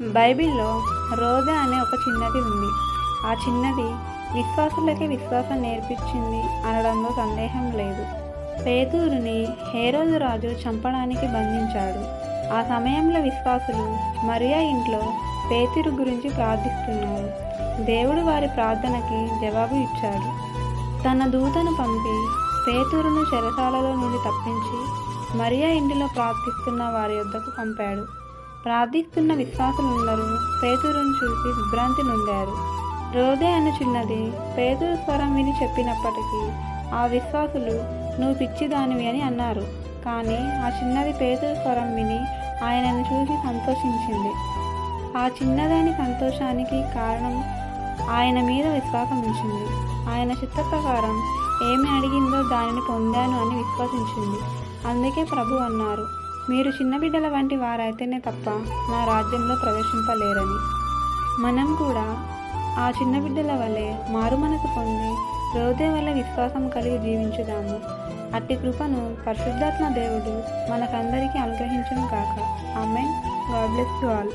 బైబిల్లో రోజా అనే ఒక చిన్నది ఉంది. ఆ చిన్నది విశ్వాసులకి విశ్వాసం నేర్పించింది అనడంలో సందేహం లేదు. పేదూరుని హేరోజు రాజు చంపడానికి బంధించాడు. ఆ సమయంలో విశ్వాసులు మరియా ఇంట్లో పేతురు గురించి ప్రార్థిస్తున్నారు. దేవుడు వారి ప్రార్థనకి జవాబు ఇచ్చాడు. తన దూతను పంపి పేతురును చెరసాలలో నుండి తప్పించి మరియా ఇంటిలో ప్రార్థిస్తున్న వారి యొద్దకు పంపాడు. ప్రార్థిస్తున్న విశ్వాసులందరూ పేతురును చూసి విభ్రాంతి నొందారు. రోదే అను చిన్నది పేతురు స్వరం విని చెప్పినప్పటికీ ఆ విశ్వాసులు నువ్వు పిచ్చిదానివి అని అన్నారు. కానీ ఆ చిన్నది పేతురు స్వరం విని ఆయనను చూసి సంతోషించింది. ఆ చిన్నదాని సంతోషానికి కారణం ఆయన మీద విశ్వాసం ఉంచింది. ఆయన చిత్త ప్రకారం ఏమి అడిగిందో దానిని పొందాను అని విశ్వసించింది. అందుకే ప్రభు అన్నారు మీరు చిన్న బిడ్డల వంటి వారైతేనే తప్ప నా రాజ్యంలో ప్రవేశింపలేరని. మనం కూడా ఆ చిన్న బిడ్డల వలె మారు మనసు పొంది రోదే వల్ల విశ్వాసం కలిగి జీవించుదాము. అట్టి కృపను పరిశుద్ధాత్మ దేవుడు మనకందరికీ అనుగ్రహించను కాక ఆమె గాడ్ బ్లెస్ యు ఆల్.